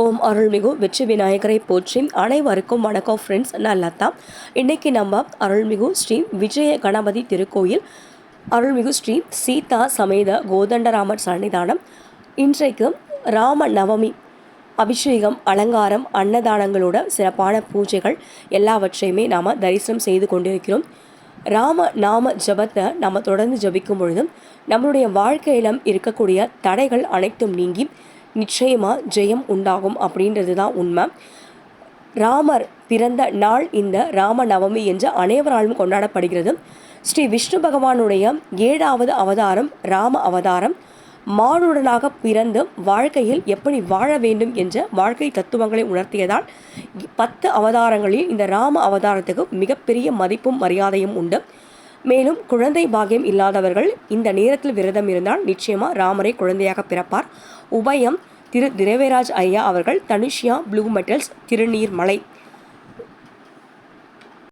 ஓம் அருள்மிகு வெற்றி விநாயகரை போற்றி அனைவருக்கும் வணக்கம் ஃப்ரெண்ட்ஸ் நான் லதா. இன்னைக்கு நம்ம அருள்மிகு ஸ்ரீ விஜய கணபதி திருக்கோயில் அருள்மிகு ஸ்ரீ சீதா சமேத கோதண்டராமர் சன்னிதானம். இன்றைக்கு ராம நவமி அபிஷேகம் அலங்காரம் அன்னதானங்களோட சிறப்பான பூஜைகள் எல்லாவற்றையுமே நாம் தரிசனம் செய்து கொண்டிருக்கிறோம். ராம நாம ஜபத்தை நம்ம தொடர்ந்து ஜபிக்கும் பொழுதும் நம்மளுடைய வாழ்க்கையிலும் இருக்கக்கூடிய தடைகள் அனைத்தும் நீங்கி நிச்சயமாக ஜெயம் உண்டாகும் அப்படின்றது தான் உண்மை. ராமர் பிறந்த நாள் இந்த ராம நவமி என்று அனைவராலும் கொண்டாடப்படுகிறது. ஸ்ரீ விஷ்ணு பகவானுடைய ஏழாவது அவதாரம் ராம அவதாரம். மானுடனாக பிறந்து வாழ்க்கையில் எப்படி வாழ வேண்டும் என்ற வாழ்க்கை தத்துவங்களை உணர்த்தியதால் பத்து அவதாரங்களில் இந்த ராம அவதாரத்துக்கு மிகப்பெரிய மதிப்பும் மரியாதையும் உண்டு. மேலும் குழந்தை பாகியம் இல்லாதவர்கள் இந்த நேரத்தில் விரதம் இருந்தால் நிச்சயமாக ராமரை குழந்தையாக பிறப்பார். உபயம் திரு திரவேராஜ் ஐயா அவர்கள் தனுஷ்யா ப்ளூ மெட்டல்ஸ் திருநீர்மலை.